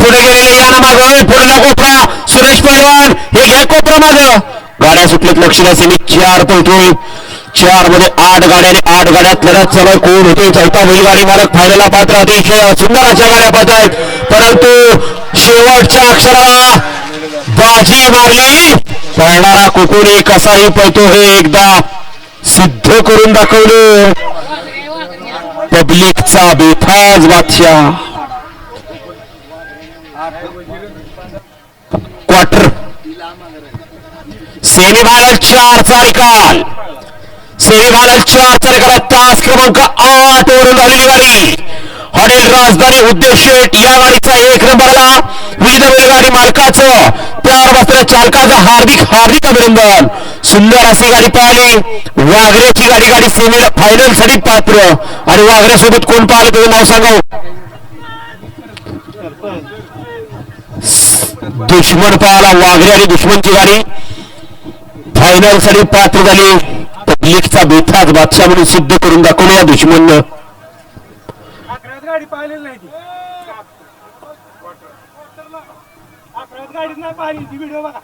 पुढे या ना याना पुढे ना कोपरा सुरेश पैलवान हे घ्या कोपरा माग. गाड्या सुटलेत द्या सेमी चार पळतोय. चारमध्ये आठ गाड्या आणि आठ गाड्यात लढत चालू कोण होतो चौथा बैलगाडी मालक फायनलला पात्र अतिशय सुंदर अशा गाड्या पाहत आहेत. परंतु शेवटच्या अक्षराला बाजी मारली. पळणारा कुकुरी कसाही पळतो हे एकदा सिद्ध करून दाखवलं. पब्लिकचा बेफाज बादशाह. क्वार्टर सेमी फायनल चारचा निकाल सेमी फायनल चारचा निकाल तास क्रमांक आठ वरून झालेली गाडी. हॉटेल राजधानी उद्देश या गाडीचा एक नंबरला विविध गाडी मालकाचं. त्यावर बसलेल्या चालकाचं हार्दिक हार्दिक अभिनंदन. सुंदर अशी गाडी पाहिली. वाघऱ्याची गाडी गाडी सेमीला फायनलसाठी पात्र आणि वाघऱ्यासोबत कोण पाहिलं त्याचं नाव सांगाव दुश्मन पाहिला वाघरे आणि दुश्मनची गाडी. फायनलसाठी पात्र झाली. पब्लिकचा बेथाच बादशाह म्हणून सिद्ध करून दाखवलं या दुश्मननं. गाडी पाहिलेली नाही ती. गाडीच नाही पाहिली ती व्हिडिओ बघा.